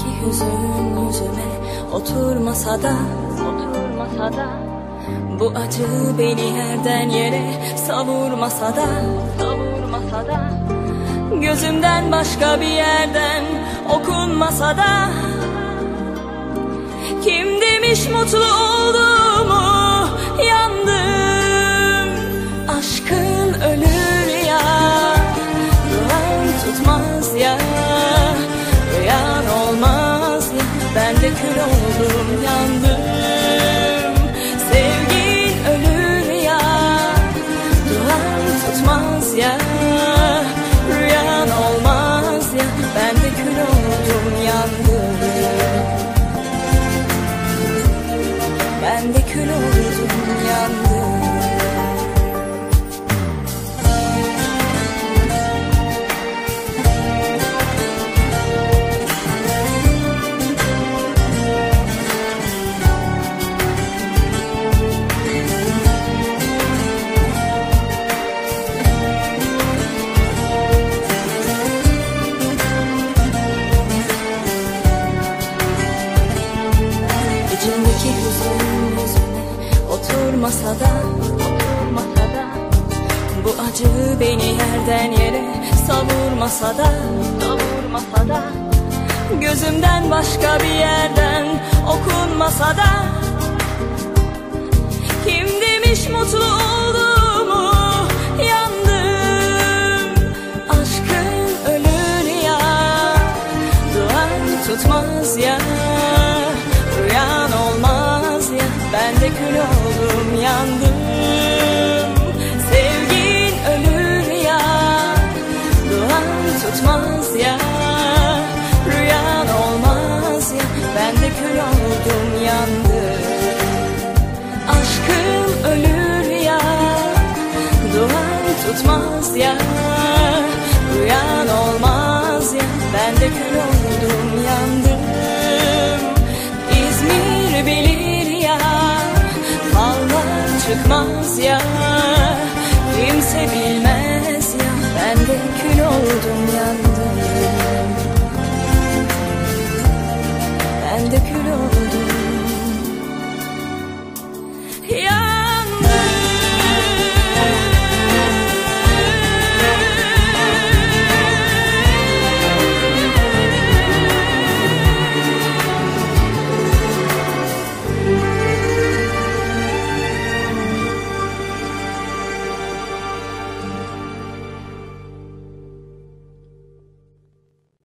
İçimdeki hüzün yüzüme oturmasa da? Oturmasa da? Bu acı beni yerden yere savurmasa da? Savurmasa da? Gözümden başka bir yerden okunmasa da? Kim demiş mutlu olduğumu de kül oldum yandım. Sevgin ölür ya. Duran tutmaz ya. Rüyan olmaz ya. Ben de kül oldum yandım. Ben de kül oldum yandım oturmasa da Oturmasa da Bu acı beni yerden yere savurmasa da Savurmasa da Gözümden başka bir yerden okunmasa da Kim demiş mutlu kül oldum yandım. Sevgin ölür ya Duan tutmaz ya Rüyan olmaz ya. Ben de kül oldum yandım. Aşkım ölür ya Duan tutmaz ya Rüyan olmaz ya. Ben de kül çıkmaz ya. Kimse bilmez ya. Ben de kül oldum.